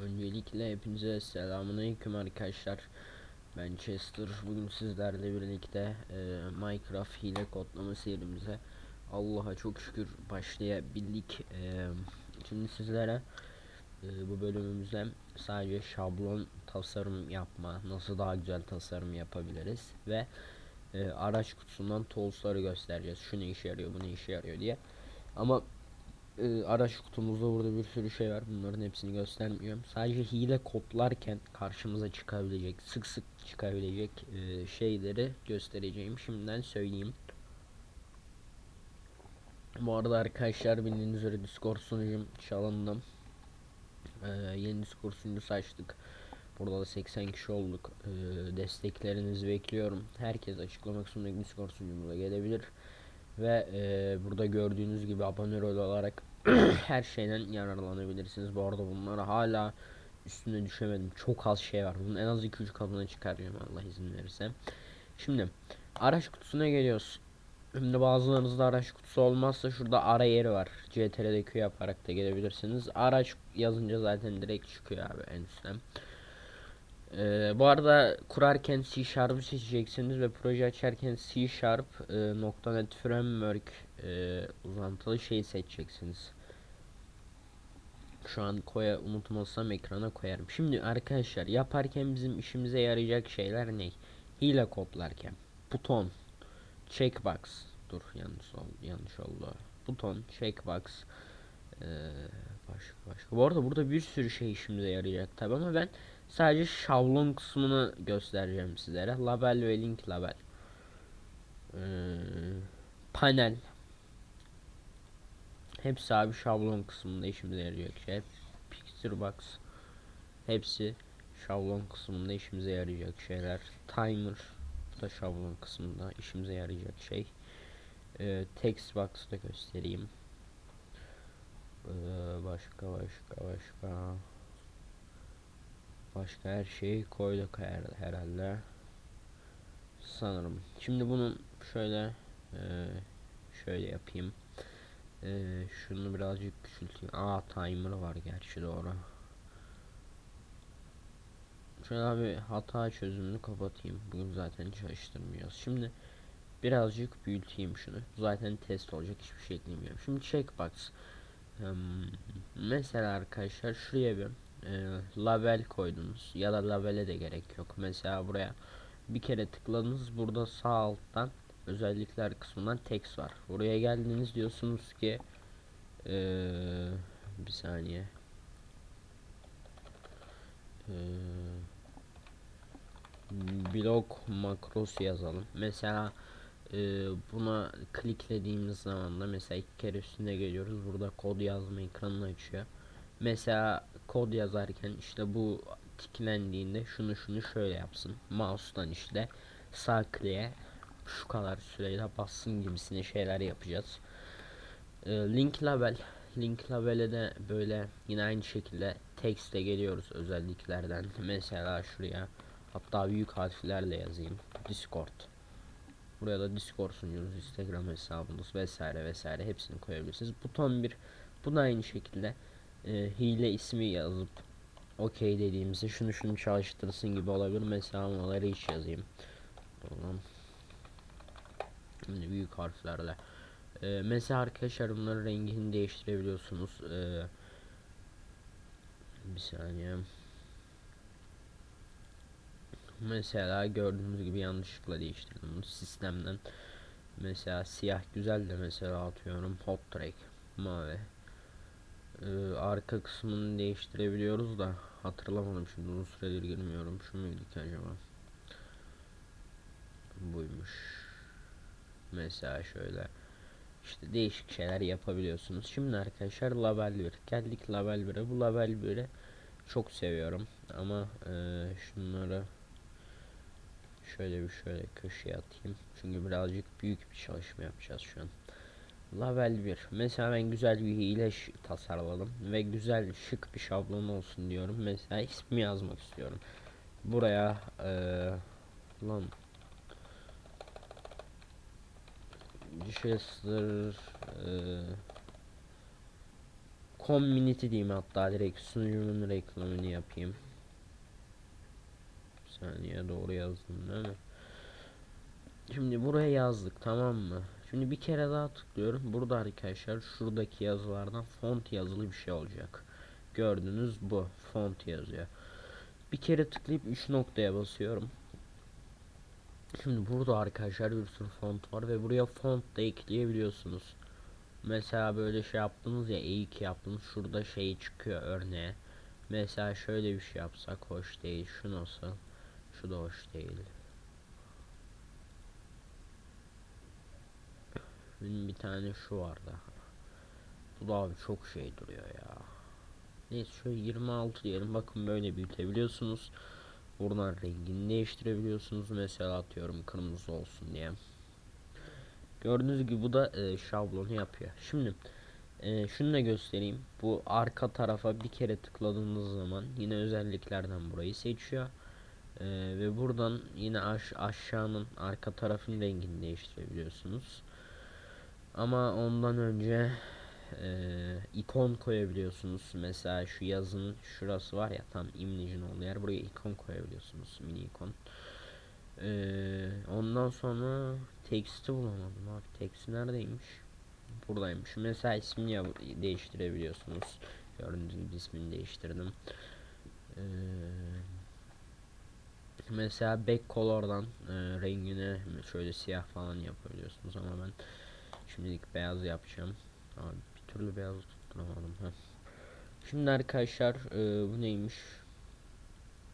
Öncelikle hepinize selamünaleyküm arkadaşlar. Ben Chester. Bugün sizlerle birlikte e, Minecraft hile kodlama serimize Allah'a çok şükür başlayabildik. E, şimdi sizlere e, bu bölümümüzde sadece şablon tasarım yapma, nasıl daha güzel tasarım yapabiliriz ve e, araç kutusundan tools'ları göstereceğiz. Şu ne işe yarıyor, bu ne işe yarıyor diye. Ama e, araç kutumuzda burada bir sürü şey var. Bunların hepsini göstermiyorum. Sadece hile kodlarken karşımıza çıkabilecek, sık sık çıkabilecek e, şeyleri göstereceğim. Şimdiden söyleyeyim. Bu arada arkadaşlar bildiğiniz üzere Discord sunucum çalındım. E, yeni Discord sunucusu açtık. Burada da 80 kişi olduk. E, desteklerinizi bekliyorum. Herkes açıklama kısmındaki Discord sunucumuza gelebilir. Ve e, burada gördüğünüz gibi abone rol olarak her şeyden yararlanabilirsiniz. Bu arada bunlara hala üstüne düşemedim. Çok az şey var. Bunun en az 2-3 katına çıkarıyorum Allah izin verirse. Şimdi araç kutusuna geliyoruz. Şimdi bazılarınızda araç kutusu olmazsa şurada ara yeri var. CTRL'de Q yaparak da gelebilirsiniz. Araç yazınca zaten direkt çıkıyor abi en üstten. Ee, bu arada kurarken C Sharp'ı seçeceksiniz ve proje açarken C Sharp e, .NET Framework e, uzantılı şeyi seçeceksiniz. Şu an koya unutmazsam ekrana koyarım. Şimdi arkadaşlar yaparken bizim işimize yarayacak şeyler ne? Hile kodlarken buton, checkbox. Dur yanlış oldu. Yanlış oldu. Buton, checkbox. Ee, başka başka. Bu arada burada bir sürü şey işimize yarayacak tabi ama ben Sadece şablon kısmını göstereceğim sizlere. Label ve link label. Ee, panel. Hepsi abi şablon kısmında işimize yarayacak şey. Picture box. Hepsi şablon kısmında işimize yarayacak şeyler. Timer bu da şablon kısmında işimize yarayacak şey. Ee, text box da göstereyim. Ee, başka başka başka. Başka her şeyi koyduk her, herhalde. Sanırım. Şimdi bunu şöyle e, şöyle yapayım. E, şunu birazcık küçülteyim. Aa timer var gerçi doğru. Şöyle abi hata çözümünü kapatayım. Bugün zaten çalıştırmıyoruz. Şimdi birazcık büyüteyim şunu. Zaten test olacak hiçbir şey eklemiyorum. Şimdi checkbox. Hmm, mesela arkadaşlar şuraya bir e, label koydunuz ya da labele de gerek yok. Mesela buraya bir kere tıkladınız burada sağ alttan özellikler kısmından text var. Buraya geldiniz diyorsunuz ki e, bir saniye e, blok makrosu yazalım. Mesela e, buna kliklediğimiz zaman da mesela iki kere üstüne geliyoruz. Burada kod yazma ekranını açıyor. Mesela kod yazarken işte bu tiklendiğinde şunu şunu şöyle yapsın. Mouse'dan işte sağ kliğe şu kadar süreyle bassın gibisine şeyler yapacağız. Ee, link label link label'e de böyle yine aynı şekilde text'e geliyoruz özelliklerden. Mesela şuraya hatta büyük harflerle yazayım. Discord. Buraya da Discord sunuyoruz, Instagram hesabınız vesaire vesaire hepsini koyabilirsiniz. Buton bir bu da aynı şekilde e, hile ismi yazıp okey dediğimizde şunu şunu çalıştırsın gibi olabilir. Mesela onları hiç yazayım. Tamam. Şimdi büyük harflerle. E, mesela arkadaşlar bunların rengini değiştirebiliyorsunuz. E, bir saniye. Mesela gördüğünüz gibi yanlışlıkla değiştirdim bunu sistemden. Mesela siyah güzel de mesela atıyorum hot track mavi ee, arka kısmını değiştirebiliyoruz da hatırlamadım şimdi uzun süredir girmiyorum şu muydu ki acaba buymuş mesela şöyle işte değişik şeyler yapabiliyorsunuz şimdi arkadaşlar label 1 geldik label 1'e bu label 1'i çok seviyorum ama e, şunları şöyle bir şöyle köşeye atayım çünkü birazcık büyük bir çalışma yapacağız şu an Level 1. Mesela ben güzel bir hile tasarladım ve güzel şık bir şablon olsun diyorum. Mesela ismi yazmak istiyorum. Buraya ee, lan Chester ee, community diyeyim hatta direkt sunucumun reklamını yapayım. Bir saniye doğru yazdım değil mi? Şimdi buraya yazdık tamam mı? Şimdi bir kere daha tıklıyorum. Burada arkadaşlar şuradaki yazılardan font yazılı bir şey olacak. Gördünüz bu font yazıyor. Bir kere tıklayıp 3 noktaya basıyorum. Şimdi burada arkadaşlar bir sürü font var ve buraya font da ekleyebiliyorsunuz. Mesela böyle şey yaptınız ya E2 yaptınız şurada şey çıkıyor örneğe. Mesela şöyle bir şey yapsak hoş değil. Şu nasıl? Şu da hoş değil. Benim bir tane şu var daha. Bu da abi çok şey duruyor ya. Neyse şöyle 26 diyelim. Bakın böyle büyütebiliyorsunuz. Buradan rengini değiştirebiliyorsunuz. Mesela atıyorum kırmızı olsun diye. Gördüğünüz gibi bu da e, şablonu yapıyor. Şimdi e, şunu da göstereyim. Bu arka tarafa bir kere tıkladığınız zaman yine özelliklerden burayı seçiyor. E, ve buradan yine aş aşağının arka tarafın rengini değiştirebiliyorsunuz. Ama ondan önce e, ikon koyabiliyorsunuz. Mesela şu yazının şurası var ya tam imlecin olduğu yer. Buraya ikon koyabiliyorsunuz. Mini ikon. E, ondan sonra teksti bulamadım abi. Teksti neredeymiş? Buradaymış. Mesela ismini değiştirebiliyorsunuz. Gördüğünüz gibi ismini değiştirdim. E, mesela back color'dan e, rengini şöyle siyah falan yapabiliyorsunuz ama ben Şimdilik beyaz yapacağım. Abi türlü beyaz tutturamadım. Heh. Şimdi arkadaşlar e, bu neymiş?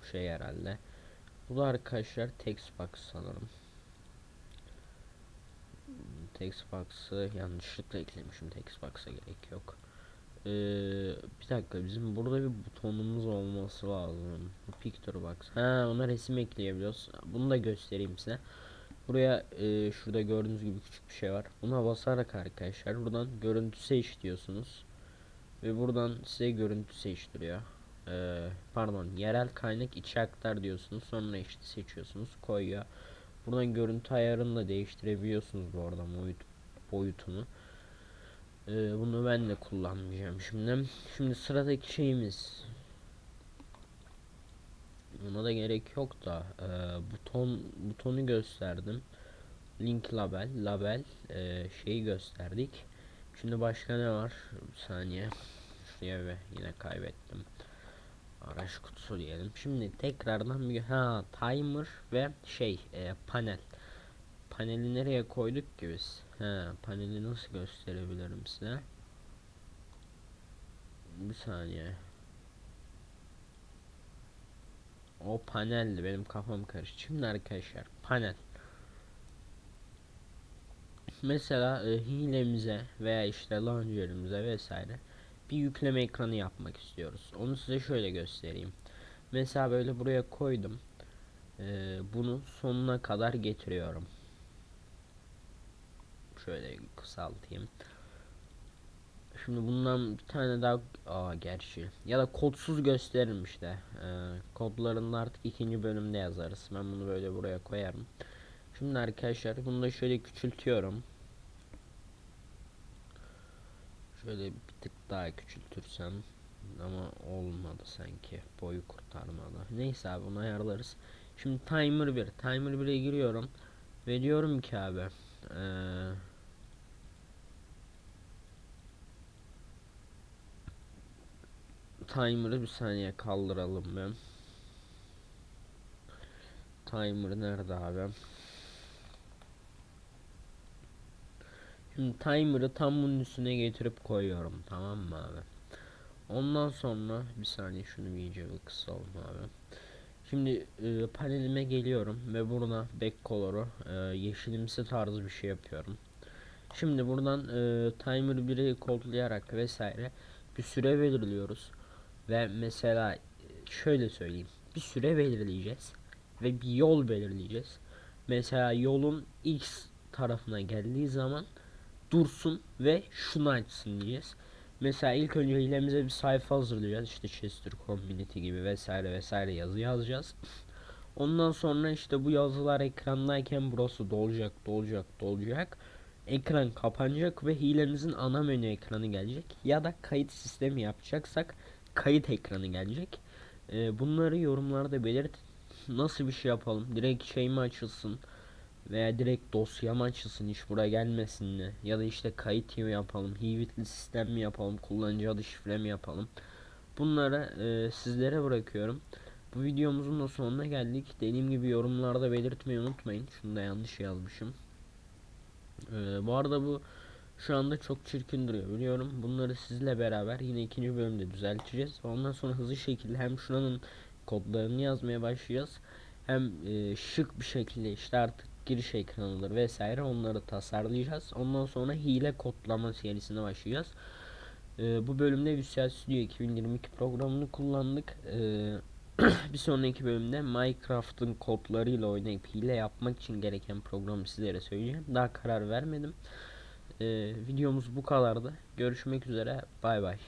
Bu şey herhalde. Bu da arkadaşlar text box sanırım. Text box'ı yanlışlıkla eklemişim. Text box'a gerek yok. Ee, bir dakika bizim burada bir butonumuz olması lazım. Picture box. Ha ona resim ekleyebiliyoruz. Bunu da göstereyim size. Buraya e, şurada gördüğünüz gibi küçük bir şey var. Buna basarak arkadaşlar buradan görüntü seç diyorsunuz. Ve buradan size görüntü seçtiriyor. E, pardon yerel kaynak içe aktar diyorsunuz. Sonra işte seçiyorsunuz koyuyor. Buradan görüntü ayarını da değiştirebiliyorsunuz bu arada boyut, boyutunu. E, bunu ben de kullanmayacağım şimdi. Şimdi sıradaki şeyimiz Buna da gerek yok da e, buton butonu gösterdim. Link label, label e, şeyi gösterdik. Şimdi başka ne var? Bir saniye. Şuraya ve yine kaybettim. Araç kutusu diyelim. Şimdi tekrardan bir ha timer ve şey e, panel. Paneli nereye koyduk ki biz? Ha paneli nasıl gösterebilirim size? Bir saniye. O paneldi benim kafam karıştı. Şimdi arkadaşlar panel. Mesela e, hilemize veya işte launcher'ımıza vesaire bir yükleme ekranı yapmak istiyoruz. Onu size şöyle göstereyim. Mesela böyle buraya koydum. E, bunu sonuna kadar getiriyorum. Şöyle kısaltayım. Şimdi bundan bir tane daha aa gerçi ya da kodsuz veririm işte. Ee, kodlarını artık ikinci bölümde yazarız. Ben bunu böyle buraya koyarım. Şimdi arkadaşlar bunu da şöyle küçültüyorum. Şöyle bir tık daha küçültürsem ama olmadı sanki. Boyu kurtarmadı. Neyse abi bunu ayarlarız. Şimdi timer 1. Timer 1'e giriyorum. Ve diyorum ki abi eee Timer'ı bir saniye kaldıralım ben. Timer nerede abi? Şimdi timer'ı tam bunun üstüne getirip koyuyorum tamam mı abi? Ondan sonra bir saniye şunu iyice bir kısalım abi. Şimdi e, panelime geliyorum ve burada back color'u e, yeşilimsi tarzı bir şey yapıyorum. Şimdi buradan e, timer 1'i kodlayarak vesaire bir süre belirliyoruz. Ve mesela şöyle söyleyeyim. Bir süre belirleyeceğiz. Ve bir yol belirleyeceğiz. Mesela yolun X tarafına geldiği zaman dursun ve şunu açsın diyeceğiz. Mesela ilk önce hilemize bir sayfa hazırlayacağız. İşte Chester Community gibi vesaire vesaire yazı yazacağız. Ondan sonra işte bu yazılar ekrandayken burası dolacak, dolacak, dolacak. ekran kapanacak ve hilenizin ana menü ekranı gelecek ya da kayıt sistemi yapacaksak kayıt ekranı gelecek. Ee, bunları yorumlarda belirt. Nasıl bir şey yapalım? Direkt şey mi açılsın? Veya direkt dosya mı açılsın hiç buraya gelmesin mi? Ya da işte kayıt mı yapalım? Hivitli sistem mi yapalım? Kullanıcı adı şifre mi yapalım? Bunları e, sizlere bırakıyorum. Bu videomuzun da sonuna geldik. Dediğim gibi yorumlarda belirtmeyi unutmayın. Şunu da yanlış yazmışım. Ee, bu arada bu şu anda çok çirkin duruyor biliyorum. Bunları sizle beraber yine ikinci bölümde düzelteceğiz. Ondan sonra hızlı şekilde hem şuranın kodlarını yazmaya başlayacağız. Hem e, şık bir şekilde işte artık giriş ekranıdır vesaire onları tasarlayacağız. Ondan sonra hile kodlama serisine başlayacağız. E, bu bölümde Visual Studio 2022 programını kullandık. E, bir sonraki bölümde Minecraft'ın kodlarıyla oynayıp hile yapmak için gereken programı sizlere söyleyeceğim. Daha karar vermedim. Ee, videomuz bu kadardı. Görüşmek üzere. Bay bay.